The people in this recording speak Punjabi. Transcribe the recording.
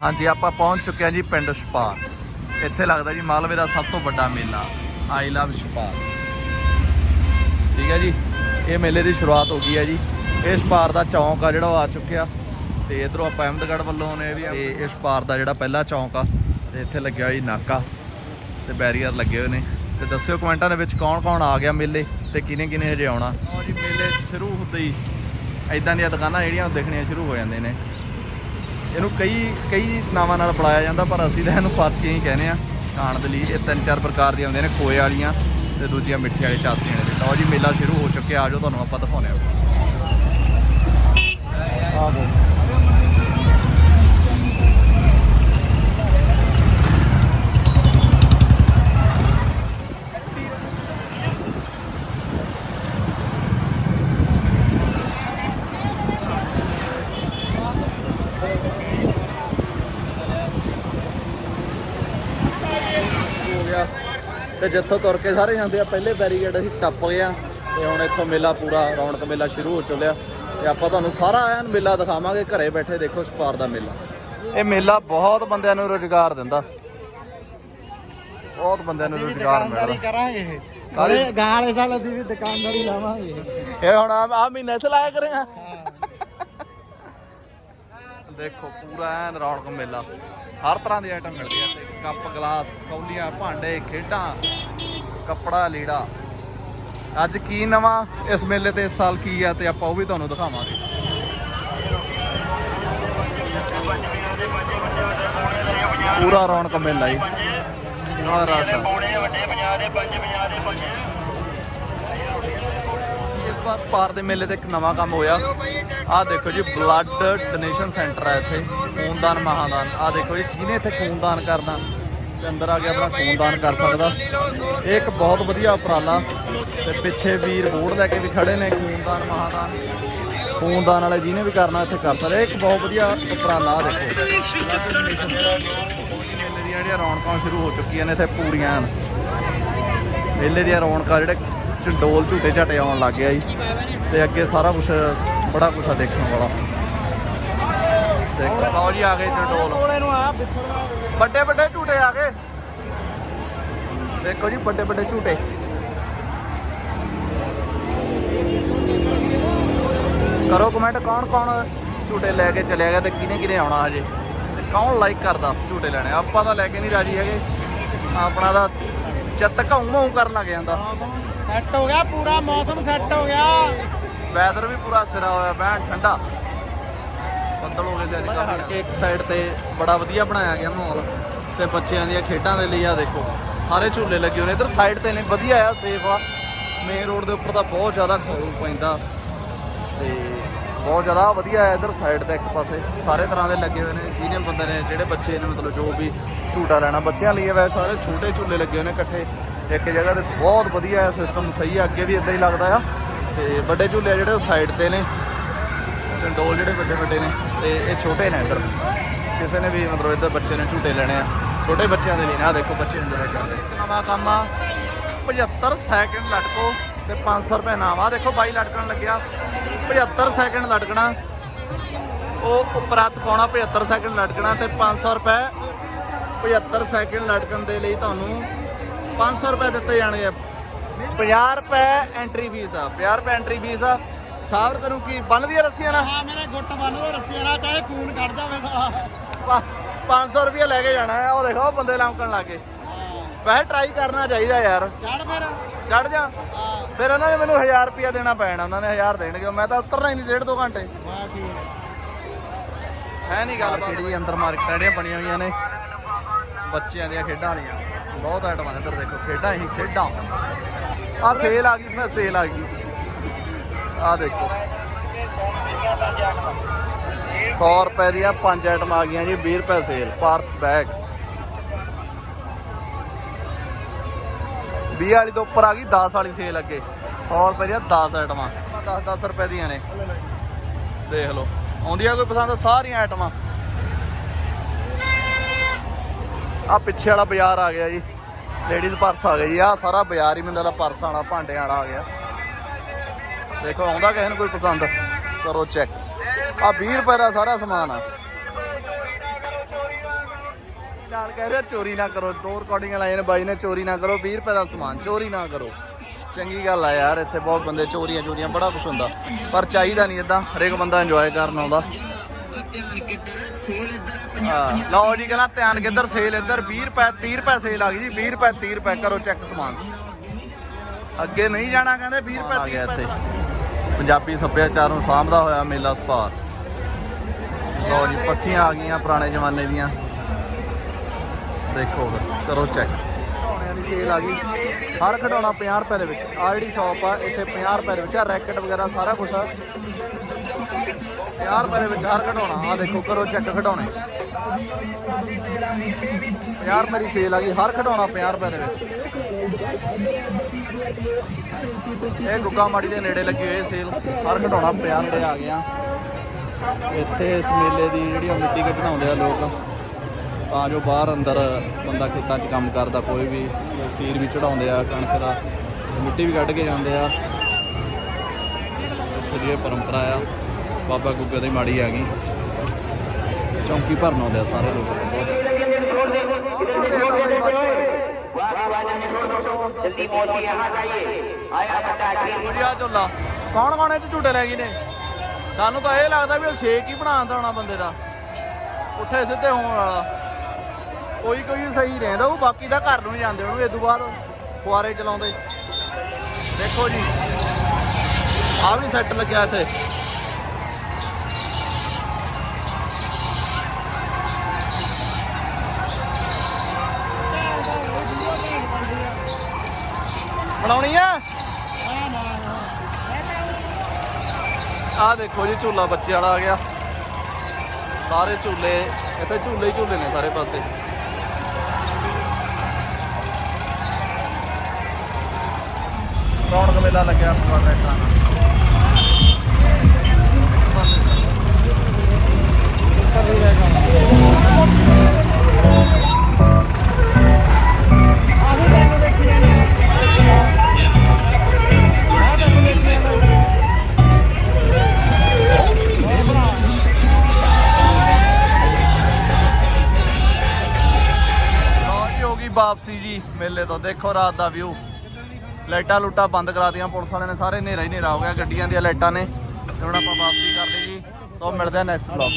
ਹਾਂਜੀ, ਆਪਾਂ ਪਹੁੰਚ ਚੁੱਕੇ ਹਾਂ ਜੀ ਪਿੰਡ ਛਪਾਰ। ਇੱਥੇ ਲੱਗਦਾ ਜੀ ਮਾਲਵੇ ਦਾ ਸਭ ਤੋਂ ਵੱਡਾ ਮੇਲਾ, ਆਈ ਲਵ ਛਪਾਰ। ਠੀਕ ਹੈ ਜੀ, ਇਹ ਮੇਲੇ ਦੀ ਸ਼ੁਰੂਆਤ ਹੋ ਗਈ ਹੈ ਜੀ। ਇਹ ਛਪਾਰ ਦਾ ਚੌਂਕ ਆ ਜਿਹੜਾ ਉਹ ਆ ਚੁੱਕਿਆ। ਤੇ ਇਧਰੋਂ ਆਪਾਂ ਅਹਿਮਦਗੜ੍ਹ ਵੱਲੋਂ ਆਉਨੇ ਵੀ ਤੇ ਇਹ ਛਪਾਰ ਦਾ ਜਿਹੜਾ ਪਹਿਲਾ ਚੌਂਕ ਆ, ਤੇ ਇੱਥੇ ਲੱਗਿਆ ਹੋਇਆ ਜੀ ਨਾਕਾ, ਤੇ ਬੈਰੀਅਰ ਲੱਗੇ ਹੋਏ ਨੇ। ਤੇ ਦੱਸਿਓ ਕਮੈਂਟਾਂ ਦੇ ਵਿੱਚ ਕੌਣ ਕੌਣ ਆ ਗਿਆ ਮੇਲੇ, ਤੇ ਕਿਨੇ ਕਿਨੇ ਹਜੇ ਆਉਣਾ। ਜੀ, ਮੇਲੇ ਸ਼ੁਰੂ ਹੁੰਦੇ ਹੀ ਐਦਾਂ ਦੀਆਂ ਦੁਕਾਨਾਂ ਜਿਹੜੀਆਂ ਉਹ ਦੇਖਣੀਆਂ ਸ਼ੁਰੂ ਹੋ ਜਾਂਦੇ ਨੇ। ਇਹਨੂੰ ਕਈ ਕਈ ਨਾਵਾਂ ਨਾਲ ਬੁਲਾਇਆ ਜਾਂਦਾ, ਪਰ ਅਸੀਂ ਤਾਂ ਇਹਨੂੰ ਫਾਤੀਆਂ ਹੀ ਕਹਿੰਦੇ ਆ ਖਾਣ ਦੇ ਲਈ ਇਹ ਤਿੰਨ ਚਾਰ ਪ੍ਰਕਾਰ ਦੀਆਂ ਹੁੰਦੀਆਂ ਨੇ, ਖੋਏ ਵਾਲੀਆਂ ਤੇ ਦੂਜੀਆਂ ਮਿੱਠੇ ਵਾਲੇ ਚਾਸੀਆਂ ਦੇ ਲਓ ਜੀ, ਮੇਲਾ ਸ਼ੁਰੂ ਹੋ ਚੁੱਕਿਆ ਆਜੋ ਤੁਹਾਨੂੰ ਆਪਾਂ ਦਿਖਾਉਂਦੇ ਆ ਆਹੋ ਹੋ ਗਿਆ। ਤੇ ਜਿੱਥੋਂ ਤੁਰ ਕੇ ਸਾਰੇ ਜਾਂਦੇ ਆ ਪਹਿਲੇ ਬੈਰੀਗੇਡ ਅਸੀਂ ਟੱਪ ਗਏ ਆ ਤੇ ਹੁਣ ਇੱਥੋਂ ਮੇਲਾ ਪੂਰਾ ਰੌਣਕ ਮੇਲਾ ਸ਼ੁਰੂ ਹੋ ਚੱਲਿਆ। ਤੇ ਆਪਾਂ ਤੁਹਾਨੂੰ ਸਾਰਾ ਐਨ ਮੇਲਾ ਦਿਖਾਵਾਂਗੇ ਘਰੇ ਬੈਠੇ ਦੇਖੋ ਛਪਾਰ ਦਾ ਮੇਲਾ। ਇਹ ਮੇਲਾ ਬਹੁਤ ਬੰਦਿਆਂ ਨੂੰ ਰੋਜ਼ਗਾਰ ਦਿੰਦਾ। ਬਹੁਤ ਬੰਦਿਆਂ ਨੂੰ ਰੋਜ਼ਗਾਰ ਮਿਲਦਾ। ਕਰਾਂਗੇ ਕਾਹਦੀ? ਕਾਲੇ ਗਾਲੇ ਸਾਲ ਅਸੀਂ ਵੀ ਦੁਕਾਨਦਾਰੀ ਲਾਵਾਂਗੇ। ਇਹ ਹੁਣ ਆ ਮਹੀਨੇ ਇੱਥੇ ਲਾਇਆ ਕਰੇ ਦੇਖੋ, ਪੂਰਾ ਐਨ ਰੌਣਕ ਮੇਲਾ। ਹਰ ਤਰ੍ਹਾਂ ਦੀ ਆਈਟਮ ਮਿਲਦੀ ਆ ਤੇ ਕੱਪ, ਗਲਾਸ, ਕੌਲੀਆਂ, ਭਾਂਡੇ, ਖੇਡਾਂ, ਕੱਪੜਾ, ਲੀੜਾ। ਅੱਜ ਕੀ ਨਵਾਂ? ਇਸ ਮੇਲੇ ਤੇ ਇਸ ਸਾਲ ਕੀ ਆ ਤੇ ਆਪਾਂ ਉਹ ਵੀ ਤੁਹਾਨੂੰ ਦਿਖਾਵਾਂਗੇ। ਪੂਰਾ ਰੌਣਕ ਮੇਲਾ ਜੀ। ਨਾਲ ਰਸ਼ ਆ ਪਾਰ ਦੇ ਮੇਲੇ ਤੇ ਇੱਕ ਨਵਾਂ ਕੰਮ ਹੋਇਆ। ਆਹ ਦੇਖੋ ਜੀ ਬਲੱਡ ਡੋਨੇਸ਼ਨ ਸੈਂਟਰ ਹੈ ਇੱਥੇ, ਖੂਨਦਾਨ, ਮਹਾਦਾਨ। ਆਹ ਦੇਖੋ ਜੀ, ਜਿਹਨੇ ਇੱਥੇ ਖੂਨਦਾਨ ਕਰਨਾ, ਤੇ ਅੰਦਰ ਆ ਕੇ ਆਪਣਾ ਖੂਨਦਾਨ ਕਰ ਸਕਦਾ। ਇਹ ਇੱਕ ਬਹੁਤ ਵਧੀਆ ਉਪਰਾਲਾ। ਤੇ ਪਿੱਛੇ ਵੀਰ ਬੋਰਡ ਲੈ ਕੇ ਵੀ ਖੜੇ ਨੇ, ਖੂਨਦਾਨ, ਮਹਾਦਾਨ। ਖੂਨਦਾਨ ਵਾਲੇ ਜਿਹਨੇ ਵੀ ਕਰਨਾ, ਇੱਥੇ ਕਰ ਸਕਦਾ। ਇਹ ਇੱਕ ਬਹੁਤ ਵਧੀਆ ਉਪਰਾਲਾ ਆਹ ਦੇਖੋ। blood ਮੇਲੇ ਦੀਆਂ ਜਿਹੜੀਆਂ ਰੌਣਕਾਂ ਸ਼ੁਰੂ ਹੋ ਚੁੱਕੀਆਂ ਨੇ, ਇੱਥੇ ਪੂਰੀਆਂ ਐਨ। ਮੇਲੇ ਦੀਆਂ ਰੌਣਕਾਂ ਜਿਹੜੇ ਚੰਡੋਲ ਝੂਟੇ ਝਾਟੇ ਆਉਣ ਲੱਗ ਗਿਆ ਜੀ। ਤੇ ਅੱਗੇ ਸਾਰਾ ਕੁਝ ਬੜਾ ਕੁਝ ਆ ਦੇਖਣ ਵਾਲਾ। ਦੇਖੋ ਲਓ ਜੀ, ਆ ਗਏ ਚੰਡੋਲ ਵੱਡੇ ਵੱਡੇ ਝੂਟੇ ਆ ਗਏ। ਦੇਖੋ ਜੀ, ਵੱਡੇ ਵੱਡੇ ਝੂਟੇ। ਕਰੋ ਕਮੈਂਟ ਕੌਣ ਕੌਣ ਝੂਟੇ ਲੈ ਕੇ ਚਲਿਆ ਗਿਆ ਤੇ ਕਿਨੇ ਕਿਨੇ ਆਉਣਾ ਹਜੇ? ਤੇ ਕੌਣ ਲਾਈਕ ਕਰਦਾ ਝੂਟੇ ਲੈਣੇ? ਆਪਾਂ ਤਾਂ ਲੈ ਕੇ ਨਹੀਂ ਰਾਜੀ ਹੈਗੇ। ਆਪਣਾ ਤਾਂ ਚਿੱਤ ਘਾਉ ਮਾਉ ਕਰਨ ਲੱਗ ਜਾਂਦਾ। ਸੈੱਟ ਹੋ ਗਿਆ ਪੂਰਾ ਮੌਸਮ ਸੈੱਟ ਹੋ ਗਿਆ। ਵੈਦਰ ਵੀ ਪੂਰਾ ਸਿਰਾ ਹੋਇਆ ਬੈਣ ਠੰਡਾ। ਬੱਦਲ ਹੋ ਗਏ ਤੇ ਅੱਜ ਕੇ ਇੱਕ ਸਾਈਡ ਤੇ ਬੜਾ ਵਧੀਆ ਬਣਾਇਆ ਗਿਆ ਮਾਹੌਲ ਤੇ ਬੱਚਿਆਂ ਦੀਆਂ ਖੇਡਾਂ ਦੇ ਲਈ ਆ ਦੇਖੋ ਸਾਰੇ ਝੂਲੇ ਲੱਗੇ ਹੋਏ ਨੇ। ਇਧਰ ਸਾਈਡ ਤੇ ਨੇ ਵਧੀਆ ਆ ਸੇਫ ਆ। ਮੇਨ ਰੋਡ ਦੇ ਉੱਪਰ ਤਾਂ ਬਹੁਤ ਜ਼ਿਆਦਾ ਖੌਫ ਪੈਂਦਾ ਤੇ ਬਹੁਤ ਜ਼ਿਆਦਾ ਵਧੀਆ ਹੈ ਇਧਰ ਸਾਈਡ ਤੇ ਇੱਕ ਪਾਸੇ। ਸਾਰੇ ਤਰ੍ਹਾਂ ਦੇ ਲੱਗੇ ਹੋਏ ਨੇ ਜਿਹਨੇ ਬੰਦੇ ਨੇ ਜਿਹੜੇ ਬੱਚੇ ਨੇ ਮਤਲਬ ਜੋ ਵੀ ਝੂਟਾ ਲੈਣਾ। ਬੱਚਿਆਂ ਲਈ ਹੈ ਵੈਸੇ ਸਾਰੇ ਛੋਟੇ ਝੂਲੇ ਲੱਗੇ ਹੋਏ ਨੇ ਇਕੱਠੇ। ਇੱਕ ਜਗ੍ਹਾ ਤੇ ਬਹੁਤ ਵਧੀਆ ਹੈ ਸਿਸਟਮ ਸਹੀ ਆ ਅੱਗੇ ਵੀ ਇਦਾਂ ਹੀ ਲੱਗਦਾ ਆ। ਤੇ ਵੱਡੇ ਝੂਲੇ ਆ ਜਿਹੜੇ, ਉਹ ਸਾਈਡ ਤੇ ਨੇ। ਚੰਡੋਲ ਜਿਹੜੇ ਵੱਡੇ ਵੱਡੇ ਨੇ, ਤੇ ਇਹ ਛੋਟੇ ਨੇ ਇੱਧਰ। ਕਿਸੇ ਨੇ ਵੀ ਮਤਲਬ ਇੱਧਰ ਬੱਚੇ ਨੇ ਝੂਟੇ ਲੈਣੇ ਆ। ਛੋਟੇ ਬੱਚਿਆਂ ਦੇ ਲਈ ਨਾ, ਦੇਖੋ ਬੱਚੇ ਇੰਜੋਏ ਕਰ ਨਵਾਂ ਕੰਮ ਆ। 75 ਸੈਕਿੰਡ ਲਟਕੋ ਤੇ 500 ਰੁਪਏ ਨਾਮ ਆ। ਦੇਖੋ ਬਾਈ ਲਟਕਣ ਲੱਗਿਆ। 75 ਸੈਕਿੰਡ ਲਟਕਣਾ। ਉਹ ਉੱਪਰ ਪਾਉਣਾ 75 ਸੈਕਿੰਡ ਲਟਕਣਾ ਤੇ 500 ਰੁਪਏ 75 ਸੈਕਿੰਡ ਲਟਕਣ ਦੇ ਲਈ ਤੁਹਾਨੂੰ 500 ਰੁਪਏ ਦਿੱਤੇ ਜਾਣਗੇ। 50 ਰੁਪਏ ਐਂਟਰੀ ਫੀਸ ਆ 50 ਰੁਪਏ ਐਂਟਰੀ ਫੀਸ ਆ। ਸਾਹਰ ਤੈਨੂੰ ਕੀ ਬੰਨਦੀ ਆ ਰੱਸੀਆਂ ਨਾਲ? ਹਾਂ ਮੇਰੇ ਗੁੱਟ ਬੰਨ ਦੋ ਰੱਸੀਆਂ ਨਾਲ ਚਾਹੇ ਖੂਨ ਕੱਢ ਜਾਵੇ ਸਾਲਾ। ਪਾ- 500 ਰੁਪਏ ਲੈ ਕੇ ਜਾਣਾ ਹੈ ਉਹ ਦੇਖੋ ਉਹ ਬੰਦੇ ਲੰਕਣ ਲੱਗੇ ਵੈਸੇ ਟਰਾਈ ਕਰਨਾ ਚਾਹੀਦਾ ਯਾਰ। ਚੜ ਫਿਰ। ਚੜ ਜਾ। ਫਿਰ ਉਹਨਾਂ ਨੇ ਮੈਨੂੰ 1000 ਰੁਪਏ ਦੇਣਾ ਪੈਣਾ ਉਹਨਾਂ ਨੇ 1000 ਦੇਣਗੇ। ਮੈਂ ਤਾਂ ਉਤਰਨਾ ਹੀ ਨਹੀਂ ਡੇਢ ਦੋ ਘੰਟੇ। ਵਾਹ ਠੀਕ ਹੈ ਨਹੀਂ ਗੱਲ ਕਿਹੜੀ ਅੰਦਰ ਮਾਰਕੀਟਾਂ ਜਿਹੜੀਆਂ ਬਣੀਆਂ ਹੋਈਆਂ ਨੇ। ਬੱਚਿਆਂ ਦੀਆਂ ਖੇਡਾਂ ਵਾਲੀਆਂ। ਬਹੁਤ ਆਈਟਮਾਂ ਨੇ ਦੇਖੋ, ਖੇਡਾਂ ਹੀ ਖੇਡਾਂ। ਆ ਸੇਲ ਆ ਗਈ, ਮੈਂ ਸੇਲ ਆ ਗਈ। ਆ ਦੇਖੋ। 100 ਰੁਪਏ ਦੀਆਂ ਪੰਜ ਆਈਟਮਾਂ ਆ ਗਈਆਂ ਜੀ 20 ਰੁਪਏ ਸੇਲ ਪਾਰਸ ਬੈਗ 20 ਵਾਲੀ ਤੋਂ ਉੱਪਰ ਆ ਗਈ 10 ਵਾਲੀ ਸੇਲ ਅੱਗੇ। 100 ਰੁਪਏ ਦੀਆਂ 10 ਆਈਟਮਾਂ 10 10 ਰੁਪਏ ਦੀਆਂ ਨੇ। ਦੇਖ ਲਓ। ਆਉਂਦੀਆਂ ਕੋਈ ਪਸੰਦ? ਸਾਰੀਆਂ ਆਈਟਮਾਂ ਆ ਪਿੱਛੇ ਵਾਲਾ ਬਾਜ਼ਾਰ ਆ ਗਿਆ ਜੀ। ਲੇਡੀਜ਼ ਪਰਸ ਆ ਗਿਆ ਜੀ। ਆ ਸਾਰਾ ਬਾਜ਼ਾਰ ਹੀ ਮੈਨੂੰ ਲੱਗਦਾ ਪਰਸ ਵਾਲਾ ਭਾਂਡਿਆਂ ਵਾਲਾ ਆ ਗਿਆ। ਦੇਖੋ, ਆਉਂਦਾ ਕਿਸੇ ਨੂੰ ਕੋਈ ਪਸੰਦ, ਕਰੋ ਚੈੱਕ ਆ 20 ਰੁਪਏ ਦਾ ਸਾਰਾ ਸਮਾਨ ਆ। ਨਾਲ ਕਹਿ ਰਿਹਾ ਚੋਰੀ ਨਾ ਕਰੋ। ਦੋ ਰਿਕਾਰਡਿੰਗਾਂ ਲਾਈਆਂ ਨੇ ਬਾਈ ਨੇ, ਚੋਰੀ ਨਾ ਕਰੋ। 20 ਰੁਪਏ ਦਾ ਸਮਾਨ, ਚੋਰੀ ਨਾ ਕਰੋ। ਚੰਗੀ ਗੱਲ ਆ ਯਾਰ, ਇੱਥੇ ਬਹੁਤ ਬੰਦੇ ਚੋਰੀਆਂ ਚੋਰੀਆਂ, ਬੜਾ ਕੁਛ ਹੁੰਦਾ। ਪਰ ਚਾਹੀਦਾ ਨਹੀਂ ਇਦਾਂ ਹਰੇਕ ਬੰਦਾ ਇੰਜੋਏ ਕਰਨ ਆਉਂਦਾ। ਲਓ ਜੀ ਕਹਿੰਦਾ ਧਿਆਨ ਕਿੱਧਰ ਸੇਲ ਇੱਧਰ 20 ਰੁਪਏ 30 ਰੁਪਏ ਸੇਲ ਆ ਗਈ ਜੀ 20 ਰੁਪਏ 30 ਰੁਪਏ ਕਰੋ ਚੈੱਕ ਸਮਾਨ। ਅੱਗੇ ਨਹੀਂ ਜਾਣਾ ਕਹਿੰਦੇ 20 ਰੁਪਏ 30 ਰੁਪਏ ਪੰਜਾਬੀ ਸੱਭਿਆਚਾਰ ਨੂੰ ਸਾਂਭਦਾ ਹੋਇਆ ਮੇਲਾ ਸਪਾਰ। ਲਓ ਜੀ ਪੱਖੀਆਂ ਆ ਗਈਆਂ ਪੁਰਾਣੇ ਜ਼ਮਾਨੇ ਦੀਆਂ। ਦੇਖੋ ਕਰੋ ਚੈੱਕ ਖਿਡੌਣਿਆਂ ਦੀ ਸੇਲ ਆ ਗਈ। ਹਰ ਖਿਡੌਣਾ 50 ਰੁਪਏ ਦੇ ਵਿੱਚ। ਜਿਹੜੀ ਸ਼ਾਪ ਆ ਇੱਥੇ 50 ਰੁਪਏ ਦੇ ਵਿੱਚ ਆ ਰੈਕਟ ਵਗੈਰਾ ਸਾਰਾ ਕੁਝ ਆ। 50 ਰੁਪਏ ਦੇ ਵਿੱਚ ਹਰ ਖਿਡੌਣਾ ਆ ਦੇਖੋ ਕਰੋ ਚੈੱਕ ਖਿਡੌਣੇ 50 ਰੁਪਏ ਦੀ ਸੇਲ ਆ ਗਈ, ਹਰ ਖਿਡੌਣਾ 50 ਰੁਪਏ ਦੇ ਵਿੱਚ। ਇਹ ਗੁੱਗਾ ਮਾੜੀ ਦੇ ਨੇੜੇ ਲੱਗੀ ਹੋਈ ਸੇਲ ਹਰ ਖਿਡੌਣਾ 50 ਰੁਪਏ ਆ ਗਿਆ। ਇੱਥੇ ਇਸ ਮੇਲੇ ਦੀ ਜਿਹੜੀ ਉਹ ਮਿੱਟੀ ਕੇ ਬਣਾਉਂਦੇ ਆ ਲੋਕ, ਤਾਂ ਜੋ ਬਾਹਰ ਅੰਦਰ ਬੰਦਾ ਖੇਤਾਂ 'ਚ ਕੰਮ ਕਰਦਾ, ਕੋਈ ਵੀ ਸੀਰ ਵੀ ਚੜਾਉਂਦੇ ਆ, ਕਣਕ ਦਾ, ਮਿੱਟੀ ਵੀ ਕੱਢ ਕੇ ਜਾਂਦੇ ਆ। ਇੱਥੇ ਦੀ ਇਹ ਪਰੰਪਰਾ ਆ, ਬਾਬਾ ਗੁੱਗੇ ਦੀ ਮਾੜੀ ਆ ਗਈ। ਚੌਂਕੀ ਭਰਨ ਆਉਂਦੇ ਸਾਰੇ ਲੋਕ। ਕੌਣ ਕੌਣ ਇਹ ਝੂਟੇ ਲੈ ਗਏ ਨੇ? ਸਾਨੂੰ ਤਾਂ ਇਹ ਲੱਗਦਾ ਵੀ ਉਹ ਸ਼ੇਕ ਹੀ ਬਣਾਉਂਦਾ ਹੋਣਾ ਬੰਦੇ ਦਾ। ਉੱਥੇ ਸਿੱਧੇ ਹੋਣ ਵਾਲਾ। ਕੋਈ ਕੋਈ ਸਹੀ ਰਹਿੰਦਾ ਉਹ ਬਾਕੀ ਦਾ ਘਰ ਨੂੰ ਜਾਂਦੇ ਉਹਨੂੰ ਇਦੋਂ ਬਾਅਦ। ਫੁਆਰੇ ਚਲਾਉਂਦੇ। ਦੇਖੋ ਜੀ। ਆ ਵੀ ਸੈੱਟ ਲੱਗਿਆ ਇੱਥੇ। ਬਣਾਉਣੀ ਆ? ਆ ਦੇਖੋ ਜੀ ਝੂਲਾ ਬੱਚੇ ਵਾਲਾ ਆ ਗਿਆ। ਸਾਰੇ ਝੂਲੇ ਇੱਥੇ ਝੂਲੇ ਹੀ ਝੂਲੇ ਨੇ ਸਾਰੇ ਪਾਸੇ। ਰੌਣਕ ਮੇਲਾ ਲੱਗਿਆ ਪੂਰਾ ਬੈਠਾ ਲਓ ਜੀ ਹੋ। ਵਾਪਸੀ ਜੀ, ਮੇਲੇ ਤੋਂ। ਦੇਖੋ ਰਾਤ ਦਾ ਵਿਊ ਲਾਈਟਾਂ ਲੂਟਾਂ ਬੰਦ ਕਰਾਤੀਆਂ, ਪੁਲਿਸ ਵਾਲਿਆਂ ਨੇ ਸਾਰੇ ਹਨੇਰਾ ਹੀ ਹਨੇਰਾ ਹੋ ਗਿਆ ਗੱਡੀਆਂ ਦੀਆਂ ਲਾਈਟਾਂ ਨੇ। ਤੇ ਹੁਣ ਆਪਾਂ ਵਾਪਸੀ ਕਰਦੇ ਜੀ। ਤੋਂ ਮਿਲਦੇ ਆ ਨੈਕਸਟ ਵਲੌਗ